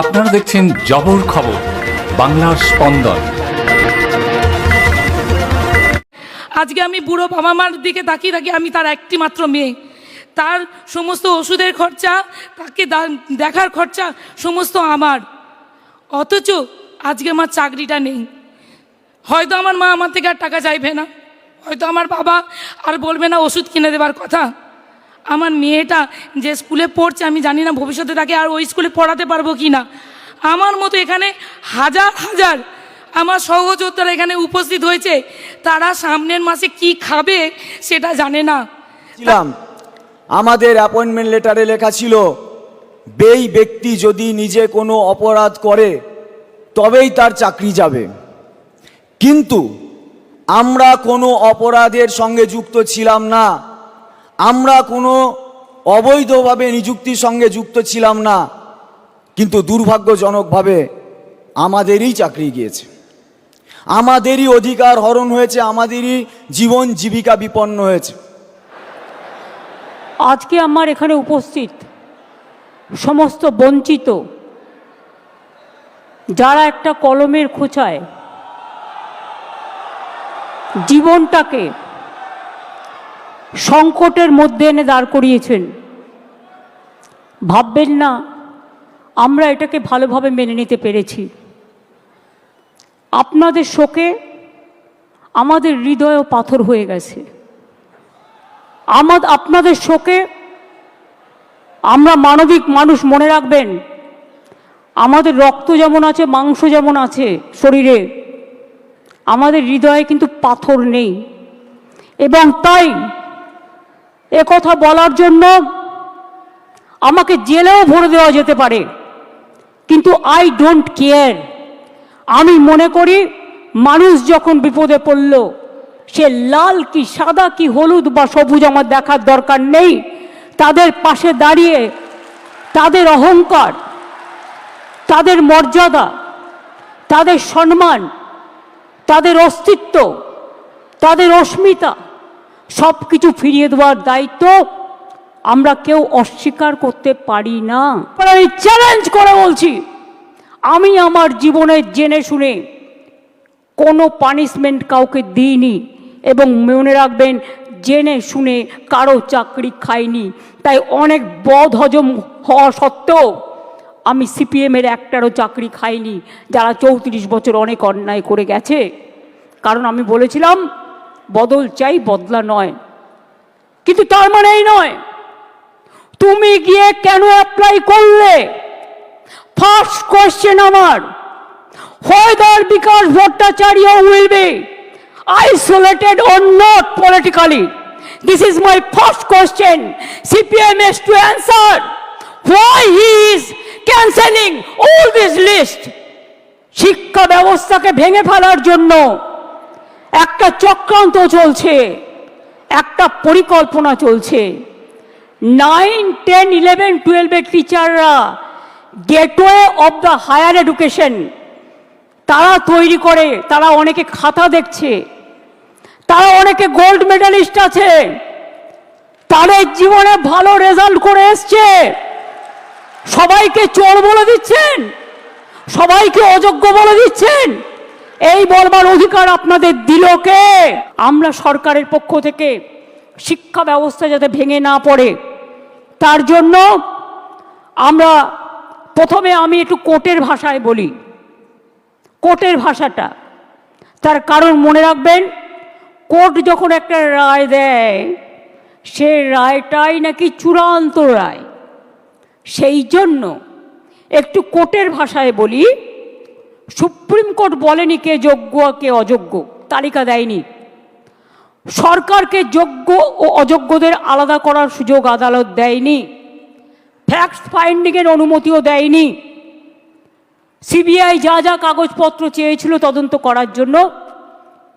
আপনারা দেখছেন জবর খবর, বাংলার স্পন্দন। আজকে আমি বুড়ো বাবা মার দিকে তাকিয়ে থাকি, আমি তার একটি মাত্র মেয়ে। তার সমস্ত ওষুধের খরচা, তাকে দেখার খরচা সমস্ত আমার। অথচ আজকে আমার চাকরিটা নেই। হয়তো আমার মা আমার থেকে আর টাকা চাইবে না। হয়তো আমার বাবা আর বলবে না ওষুধ কিনে দেবার কথা। আমার মেয়েটা যে স্কুলে পড়ছে, আমি জানি না ভবিষ্যতে তাকে আর ওই স্কুলে পড়াতে পারব কি না আমার মতো এখানে হাজার হাজার আমার সহযোদ্ধারা এখানে উপস্থিত হয়েছে। তারা সামনের মাসে কি খাবে সেটা জানে না। আমাদের অ্যাপয়েন্টমেন্ট লেটারে লেখা ছিল, বেই ব্যক্তি যদি নিজে কোনো অপরাধ করে, তবেই তার চাকরি যাবে। কিন্তু আমরা কোনো অপরাধের সঙ্গে যুক্ত ছিলাম না। আমরা কোনো অবৈধভাবে নিযুক্তির সঙ্গে যুক্ত ছিলাম না, কিন্তু দুর্ভাগ্যজনকভাবে আমাদেরই চাকরি গিয়েছে। আমাদেরই অধিকার হরণ হয়েছে, আমাদেরই জীবন জীবিকা বিপন্ন হয়েছে। আজকে আমার এখানে উপস্থিত সমস্ত বঞ্চিত, যারা একটা কলমের খোঁচায় জীবনটাকে সংকটের মধ্যে এনে দাঁড় করিয়েছেন। ভাববেন না, আমরা এটাকে ভালোভাবে মেনে নিতে পেরেছি। আপনাদের শোকে আমাদের হৃদয়ও পাথর হয়ে গেছে। আমাদ আপনাদের শোকে আমরা মানবিক মানুষ, মনে রাখবেন, আমাদের রক্ত যেমন আছে, মাংস যেমন আছে শরীরে, আমাদের হৃদয়ে কিন্তু পাথর নেই। এবং তাই কথা বলার জন্য আমাকে জেলেও ভরে দেওয়া যেতে পারে। কিন্তু আই ডোন্ট কেয়ার আমি মনে করি, মানুষ যখন বিপদে পড়ল, সে লাল কি, সাদা কি, হলুদ বা সবুজ আমার দেখার দরকার নেই। তাদের পাশে দাঁড়িয়ে, তাদের অহংকার, তাদের মর্যাদা, তাদের সম্মান, তাদের অস্তিত্ব, তাদের অস্মিতা সব কিছু ফিরিয়ে দেওয়ার দায়িত্ব আমরা কেউ অস্বীকার করতে পারি না। আমি চ্যালেঞ্জ করে বলছি, আমি আমার জীবনে জেনে শুনে কোনো পানিশমেন্ট কাউকে দিইনি এবং মনে রাখবেন, জেনে শুনে কারও চাকরি খাইনি। তাই অনেক বদ হজম হওয়া সত্ত্বেও আমি সিপিএমের একটারও চাকরি খাইনি, যারা চৌত্রিশ বছর অনেক অন্যায় করে গেছে। কারণ আমি বলেছিলাম বদল চাই, বদলা নয়। কিন্তু তার মানে এই নয়, তুমি গিয়ে কেন অ্যাপ্লাই করলে? ফার্স্ট কোয়েশ্চেন আমার, হয়দার Bikash Bhattacharya will be isolated on not politically this is my first question CPM has to answer why he is cancelling all this list শিক্ষা ব্যবস্থাকে ভেঙে ফেলার জন্য। একটা চক্রান্ত চলছে, একটা পরিকল্পনা চলছে। নাইন টেন ইলেভেন টুয়েলভের টিচাররা gateway of the higher education তারা তৈরি করে, তারা অনেকে খাতা দেখছে, তারা অনেকে গোল্ড মেডালিস্ট আছে, তাদের জীবনে ভালো রেজাল্ট করে এসছে। সবাইকে চোর বলে দিচ্ছেন, সবাইকে অযোগ্য বলে দিচ্ছেন। এই বলবার অধিকার আপনাদের দিল কে? আমরা সরকারের পক্ষ থেকে শিক্ষা ব্যবস্থা যাতে ভেঙে না পড়ে, তার জন্য আমরা প্রথমে আমি একটু কোর্টের ভাষায় বলি। কোর্টের ভাষাটা, তার কারণ মনে রাখবেন, কোর্ট যখন একটা রায় দেয়, সে রায়টাই নাকি চূড়ান্ত রায়। সেই জন্য একটু কোর্টের ভাষায় বলি সুপ্রিম কোর্ট বলেনি কে যোগ্য কে অযোগ্য, তালিকা দেয়নি। সরকারকে যোগ্য ও অযোগ্যদের আলাদা করার সুযোগ আদালত দেয়নি। ফ্যাক্ট ফাইন্ডিংয়ের অনুমতিও দেয়নি। সিবিআই যা যা কাগজপত্র চেয়েছিল তদন্ত করার জন্য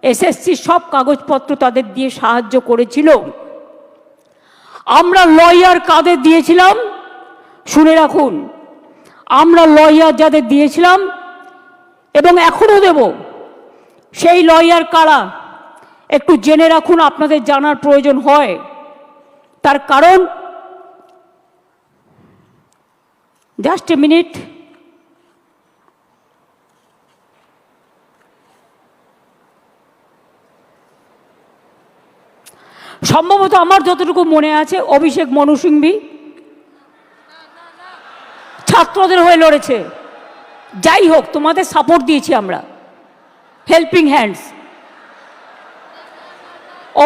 এসএসসি সব কাগজপত্র তাদের দিয়ে সাহায্য করেছিল। আমরা লয়ার কাদের দিয়েছিলাম, শুনে রাখুন, আমরা লয়ার যাদের দিয়েছিলাম এবং এখনও দেব। সেই লয়ার কারা? একটু জেনে রাখুন, আপনাদের জানার প্রয়োজন হয়। তার কারণ? Just a minute. সম্ভবত আমার যতটুকু মনে আছে, অভিষেক মনুসিংভি ছাত্রদের হয়ে লড়েছে। যাই হোক, তোমাদের সাপোর্ট দিয়েছি আমরা। হেল্পিং হ্যান্ডস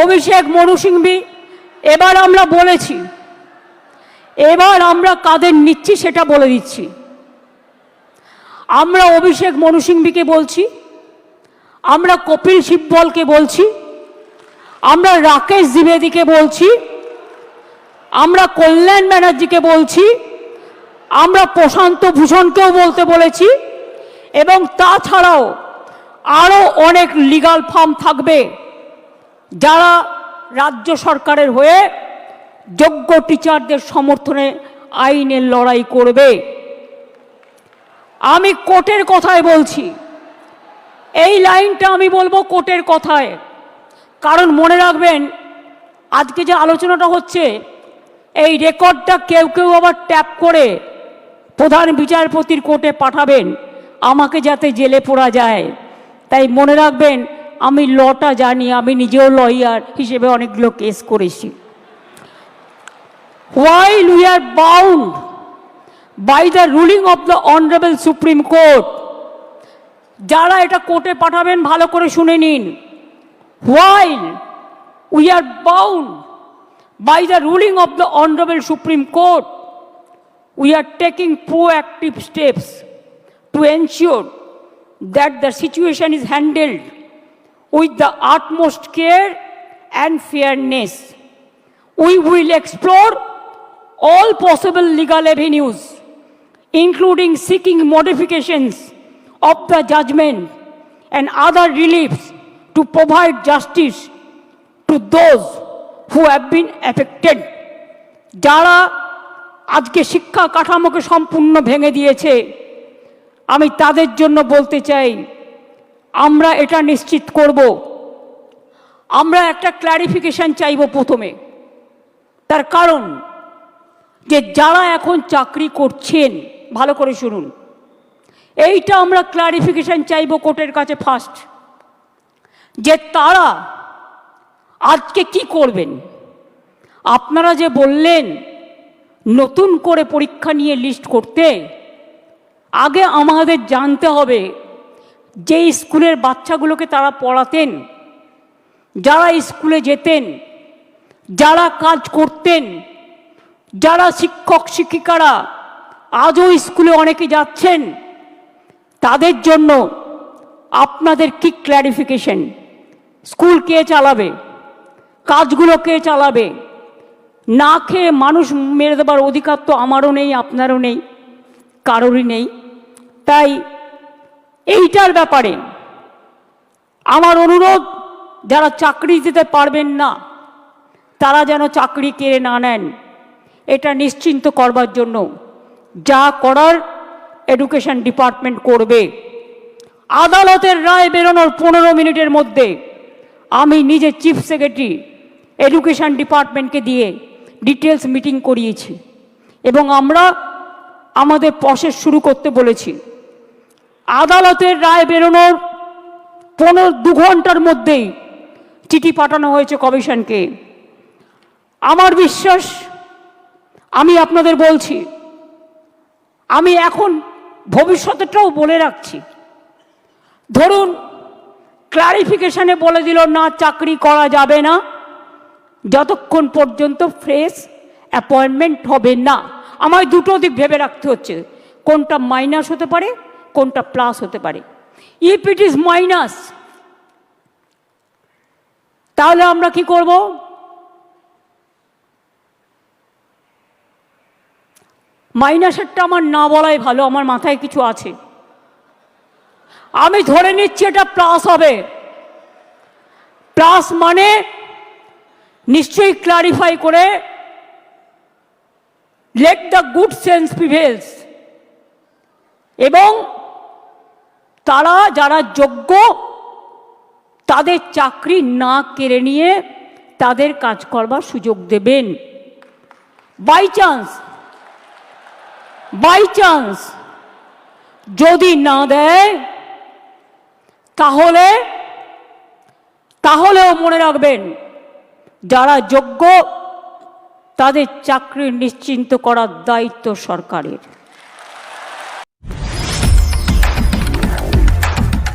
অভিষেক মনু সিংভি এবার আমরা বলেছি, এবার আমরা কাদের নিচ্ছি সেটা বলে দিচ্ছি। আমরা অভিষেক মনু সিংভিকে বলছি, আমরা কপিল সিব্বলকে বলছি, আমরা রাকেশ দ্বিবেদীকে বলছি, আমরা কল্যাণ ব্যানার্জিকে বলছি আমরা প্রশান্ত ভূষণকেও বলতে বলেছি, এবং তাছাড়াও আরও অনেক লিগাল ফার্ম থাকবে যারা রাজ্য সরকারের হয়ে যোগ্য টিচারদের সমর্থনে আইনের লড়াই করবে। আমি কোর্টের কথায় বলছি। এই লাইনটা আমি বলব কোর্টের কথায়। কারণ মনে রাখবেন, আজকে যে আলোচনাটা হচ্ছে, এই রেকর্ডটা কেউ কেউ আবার ট্যাপ করে প্রধান বিচারপতির কোর্টে পাঠাবেন, আমাকে যাতে জেলে পড়া যায়। তাই মনে রাখবেন, আমি লটা জানি, আমি নিজেও লয়ার হিসেবে অনেকগুলো কেস করেছি। While we are bound by the ruling of the honourable supreme court যারা এটা কোর্টে পাঠাবেন, ভালো করে শুনে নিন। While we are bound by the ruling of the honourable supreme court we are taking proactive steps to ensure that the situation is handled with the utmost care and fairness we will explore all possible legal avenues, including seeking modifications of the judgment and other reliefs to provide justice to those who have been affected. যারা আজকে শিক্ষা কাঠামোকে সম্পূর্ণ ভেঙে দিয়েছে। আমি তাদের জন্য বলতে চাই, আমরা এটা নিশ্চিত করব। আমরা একটা ক্ল্যারিফিকেশন চাইব প্রথমে। তার কারণ যে যারা এখন চাকরি করছেন, ভালো করে শুনুন। এইটা আমরা ক্লারিফিকেশন চাইব কোর্টের কাছে ফার্স্ট যে তারা আজকে কি করবেন? আপনারা যে বললেন নতুন করে পরীক্ষা নিয়ে লিস্ট করতে, আগে আমাদের জানতে হবে যে স্কুলের বাচ্চাগুলোকে তারা পড়াতেন, যারা স্কুলে যেতেন, যারা কাজ করতেন, যারা শিক্ষক শিক্ষিকারা আজও স্কুলে অনেকে যাচ্ছেন, তাদের জন্য আপনাদের কি ক্ল্যারিফিকেশন স্কুল কে চালাবে? কাজগুলো কে চালাবে? না খেয়ে মানুষ মেরে দেবার অধিকার তো আমারও নেই, আপনারও নেই, কারোরই নেই। তাই এইটার ব্যাপারে আমার অনুরোধ, যারা চাকরি দিতে পারবেন না, তারা যেন চাকরি কেড়ে না নেন, এটা নিশ্চিন্ত করবার জন্য যা করার এডুকেশন ডিপার্টমেন্ট করবে। আদালতের রায় বেরোনোর পনেরো মিনিটের মধ্যে আমি নিজে চিফ সেক্রেটারি এডুকেশন ডিপার্টমেন্টকে দিয়ে ডিটেলস মিটিং করিয়েছি। এবং আমরা আমাদের প্রসেস শুরু করতে বলেছি। আদালতের রায় বেরোনোর পনেরো দু ঘণ্টার মধ্যেই চিঠি পাঠানো হয়েছে কমিশনকে। আমার বিশ্বাস, আমি আপনাদের বলছি, আমি এখন ভবিষ্যতেরটাও বলে রাখছি। ধরুন ক্লারিফিকেশনে বলে দিল, না, চাকরি করা যাবে না। যতক্ষণ পর্যন্ত ফ্রেশ অ্যাপয়েন্টমেন্ট হবে না, আমায় দুটো দিক ভেবে রাখতে হচ্ছে। কোনটা মাইনাস হতে পারে, কোনটা প্লাস হতে পারে। ইফ ইট ইজ মাইনাস তাহলে আমরা কি করব? মাইনাসেরটা আমার না বলাই ভালো, আমার মাথায় কিছু আছে। আমি ধরে নিচ্ছি এটা প্লাস হবে। প্লাস মানে নিশ্চয়ই ক্লারিফাই করে let the good sense prevails এবং তারা যারা যোগ্য, তাদের চাকরি না কেড়ে নিয়ে তাদের কাজ করবার সুযোগ দেবেন। বাই চান্স বাই চান্স যদি না দেয়, তাহলে, তাহলেও মনে রাখবেন যারা যোগ্য তাদের চাকরি নিশ্চিন্ত করার দায়িত্ব সরকারের।